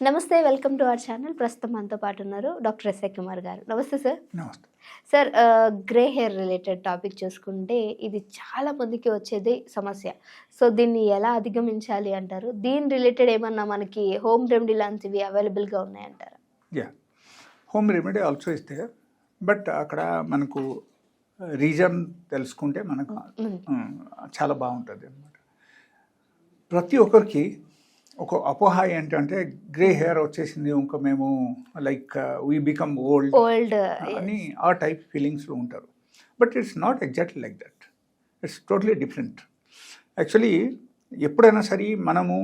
నమస్తే welcome to our channel. ప్రస్తుతం మనతో పాటు ఉన్నారు డాక్టర్ ఎస్ఏ కుమార్ గారు. నమస్తే సార్. నమస్తే. Sir grey hair related topic చూసుకుంటే ఇది చాలా మందికి వచ్చేది సమస్య. సో దీన్ని ఎలా అధిగమించాలి అంటారు? దీని రిలేటెడ్ ఏమన్నా మనకి హోమ్ రెమెడీ లాంటివి అవైలబుల్గా ఉన్నాయంటారా? యా. హోమ్ రెమెడీ ఆల్సో ఇస్తే బట్ అక్కడ మనకు రీజన్ తెలుసుకుంటే మనకు చాలా బాగుంటుంది అనమాట ప్రతి ఒక్కరికి ఒక అపోహ ఏంటంటే గ్రే హెయిర్ వచ్చేసింది ఇంకా మేము like we become old old అని ఆ టైప్ ఫీలింగ్స్లో ఉంటారు. But it's not exactly like that it's totally different actually ఎప్పుడైనా సరే మనము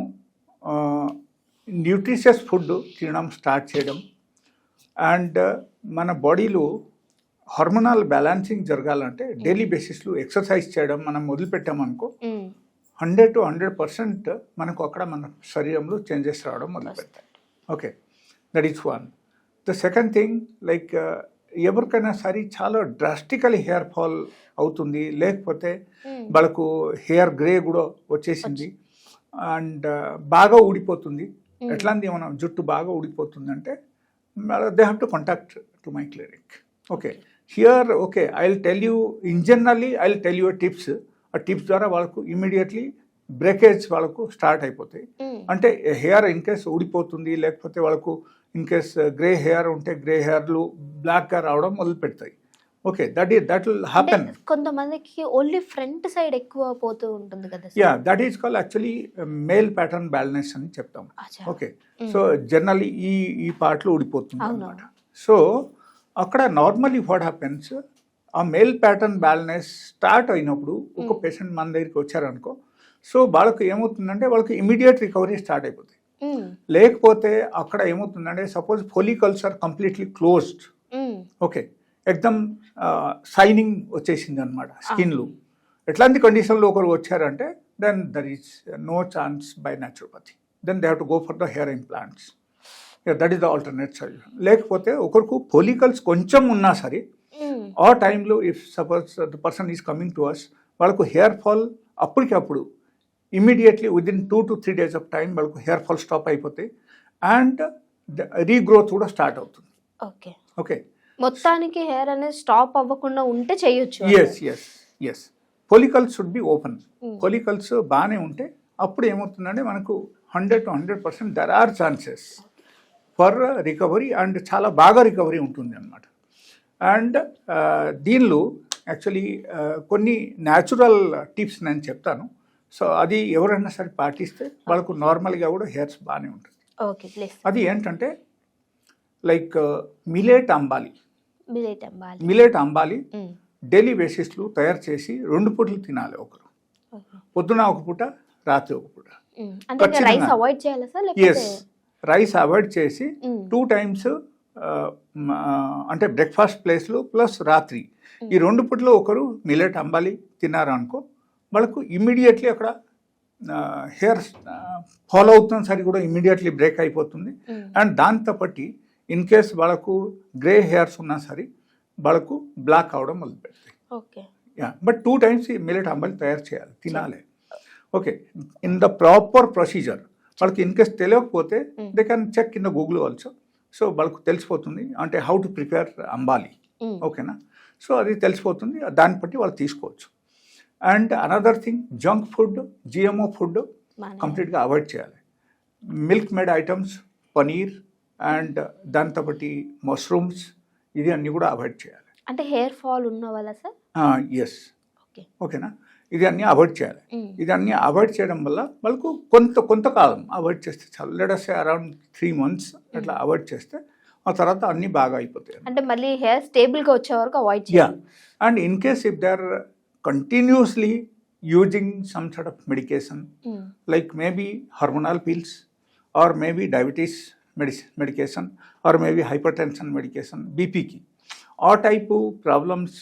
న్యూట్రిషియస్ ఫుడ్ తినడం స్టార్ట్ చేయడం అండ్ మన బాడీలో హార్మోనల్ బ్యాలెన్సింగ్ జరగాలంటే డైలీ బేసిస్లో ఎక్సర్సైజ్ చేయడం మనం మొదలుపెట్టామనుకో హండ్రెడ్ టు హండ్రెడ్ పర్సెంట్ మనకు అక్కడ మన శరీరంలో చేంజెస్ రావడం మొదలుపెడతాయి okay. That is one the second thing like uh, ఎవరికైనా సరే చాలా డ్రాస్టికల్ హెయిర్ ఫాల్ అవుతుంది. లేకపోతే వాళ్ళకు హెయిర్ గ్రే కూడా వచ్చేసింది. అండ్ బాగా ఊడిపోతుంది. ఎట్లాంటి మనం జుట్టు బాగా ఊడిపోతుంది అంటే they have to contact to my clinic okay here okay I will tell you in generally I will tell you tips ఆ టిప్స్ ద్వారా వాళ్ళకు ఇమీడియట్లీ బ్రేకేజ్ వాళ్ళకు స్టార్ట్ అయిపోతాయి. అంటే హెయిర్ ఇన్ కేస్ ఊడిపోతుంది లేకపోతే వాళ్ళకు ఇన్ కేస్ గ్రే హెయిర్ ఉంటే గ్రే హెయిర్లు బ్లాక్గా రావడం మొదలు పెడతాయి. Okay that is that will happen. కొంతమందికి ఓన్లీ ఫ్రంట్ సైడ్ ఎక్కువ పోతూ ఉంటుంది కదా yeah that is call actually male pattern balance అని చెప్తాం. ఓకే సో జనరల్లీ ఈ ఈ పార్ట్లో ఊడిపోతుంది. అనమాట సో అక్కడ నార్మల్లీ వాట్ హ్యాపెన్స్ ఆ మేల్ ప్యాటర్న్ బ్యాలెన్స్ స్టార్ట్ అయినప్పుడు ఒక పేషెంట్ మన దగ్గరికి వచ్చారనుకో సో వాళ్ళకి ఏమవుతుందంటే వాళ్ళకి ఇమీడియట్ రికవరీ స్టార్ట్ అయిపోతుంది. లేకపోతే అక్కడ ఏమవుతుందంటే suppose follicles are completely closed. Okay. ఎక్దమ్ shining వచ్చేసింది అనమాట స్కిన్లు. ఎట్లాంటి కండిషన్లో ఒకరు వచ్చారంటే then there is no chance by naturopathy. Then they have to go for the hair implants. That is the alternate solution. లేకపోతే ఒకరికి పొలికల్స్ కొంచెం ఉన్నా సరే. ఆ టైంలో if suppose the person is coming to us వాళ్ళకు హెయిర్ ఫాల్ అప్పటికప్పుడు immediately within two to three days of time వాళ్ళకు హెయిర్ ఫాల్ స్టాప్ అయిపోతాయి అండ్ రీగ్రోత్ కూడా స్టార్ట్ అవుతుంది. ఓకే ఓకే మొత్తానికి హెయిర్ అనేది స్టాప్ అవ్వకుండా ఉంటే చేయొచ్చు yes yes yes follicles should be open. Follicles బాగానే ఉంటే అప్పుడు ఏమవుతుందంటే మనకు hundred to hundred percent there are chances for recovery and చాలా బాగా రికవరీ ఉంటుంది అనమాట అండ్ దీనిలో యాక్చువల్లీ కొన్ని న్యాచురల్ టిప్స్ నేను చెప్తాను. సో అది ఎవరైనా సరే పాటిస్తే వాళ్ళకు నార్మల్గా కూడా హెయిర్స్ బాగానే ఉంటుంది ఓకే అది ఏంటంటే లైక్ మిలేట్ అంబాలి. బిలేట్ అమ్మాలి మిలేట్ అంబాలి. డైలీ బేసిస్లో తయారు చేసి రెండు పూటలు తినాలి ఒకరు. పొద్దున ఒక పూట రాత్రి ఒక పూట. రైస్. అవాయిడ్ చేయాలా సార్? ఎస్ లేకపోతే రైస్ అవాయిడ్ చేసి. టూ టైమ్స్ అంటే బ్రేక్ఫాస్ట్ ప్లేస్లో ప్లస్ రాత్రి. ఈ రెండు పూటలు ఒకరు మిలెట్ అంబాలి తిన్నారు అనుకో వాళ్ళకు ఇమ్మీడియట్లీ అక్కడ హెయిర్ ఫాలో అవుతున్న సరి కూడా ఇమ్మీడియట్లీ బ్రేక్ అయిపోతుంది. అండ్ దాంతో బట్టి ఇన్ కేస్ వాళ్ళకు గ్రే హెయిర్స్ ఉన్నా సరే వాళ్ళకు బ్లాక్ అవడం మొదలు పెడతాయి okay ya but two times ఈ మిల్లెట్ అంబలి తయారు చేయాలి తినాలి. Okay in the proper procedure వాళ్ళకి ఇన్ కేస్ తెలియకపోతే they can check in the Google also so వాళ్ళకు తెలిసిపోతుంది. అంటే how to prepare ambali. Hmm. ఓకేనా? సో అది తెలిసిపోతుంది. దాన్ని బట్టి వాళ్ళు తీసుకోవచ్చు. And another thing junk food GMO food కంప్లీట్గా అవాయిడ్ చేయాలి. Milk made items paneer and దాంతో బట్టి మష్రూమ్స్ ఇది అన్నీ కూడా అవాయిడ్ చేయాలి. అంటే హెయిర్ ఫాల్ ఉన్న వాళ్ళ సార్? ఎస్ ఓకే ఓకేనా? ఇది అన్నీ అవాయిడ్ చేయాలి. ఇది అన్నీ అవాయిడ్ చేయడం వల్ల వాళ్ళకు కొంత కొంతకాలం అవాయిడ్ చేస్తే చాలు. లెటస్ అరౌండ్ త్రీ మంత్స్ అట్లా అవాయిడ్ చేస్తే ఆ తర్వాత అన్నీ బాగా అయిపోతాయి అంటే మళ్ళీ హెయిర్ స్టేబుల్గా వచ్చే వరకు అవాయిడ్ చేయాలి. And in case if they are continuously using some sort of medication hmm. like maybe hormonal pills or maybe diabetes medicine, medication or maybe hypertension medication బీపీకి ఆ టైపు ప్రాబ్లమ్స్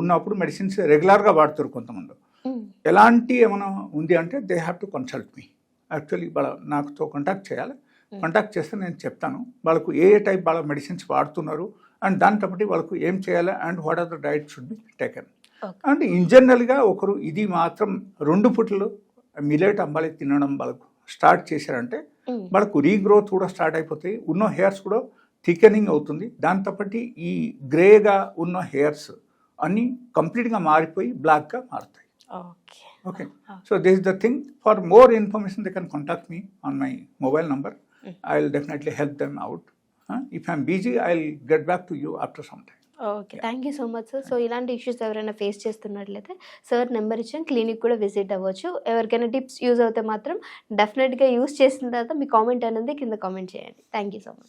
ఉన్నప్పుడు మెడిసిన్స్ రెగ్యులర్గా వాడుతారు కొంతమంది. ఎలాంటి ఏమైనా ఉంది అంటే they have to consult me actually వాళ్ళ నాకుతో కాంటాక్ట్ చేయాలి. కాంటాక్ట్ చేస్తే నేను చెప్తాను. వాళ్ళకు ఏ ఏ టైప్ వాళ్ళ మెడిసిన్స్ వాడుతున్నారు అండ్ బట్టి వాళ్ళకు ఏం చేయాలి and what are the diet should be taken and in జనరల్గా ఒకరు ఇది మాత్రం రెండు పుట్లు మిలేట్ అంబాలి తినడం వాళ్ళకు స్టార్ట్ చేశారంటే ఉమ్, వాళ్ళకు రీగ్రోత్ కూడా స్టార్ట్ అయిపోతాయి. ఉన్న హెయిర్స్ కూడా థికెనింగ్ అవుతుంది. దాంతోపాటు ఈ గ్రేగా ఉన్న హెయిర్స్ అన్నీ కంప్లీట్గా మారిపోయి బ్లాక్గా మారుతాయి. Okay okay so this is the thing for more information they can contact me on my mobile number Mm. I will definitely help them out if I'm busy I will get back to you after some time okay thank you so much sir so ఇలాంటి issues ఎవరైనా face చేస్తున్నట్లయితే sir number ఇచ్చాం clinic కూడా visit అవ్వచ్చు. ఎవరికైనా tips use అవుతే మాత్రం డెఫినెట్గా యూస్ చేసిన తర్వాత మీ కామెంట్ అనేది కింద కామెంట్ చేయండి. Thank you so much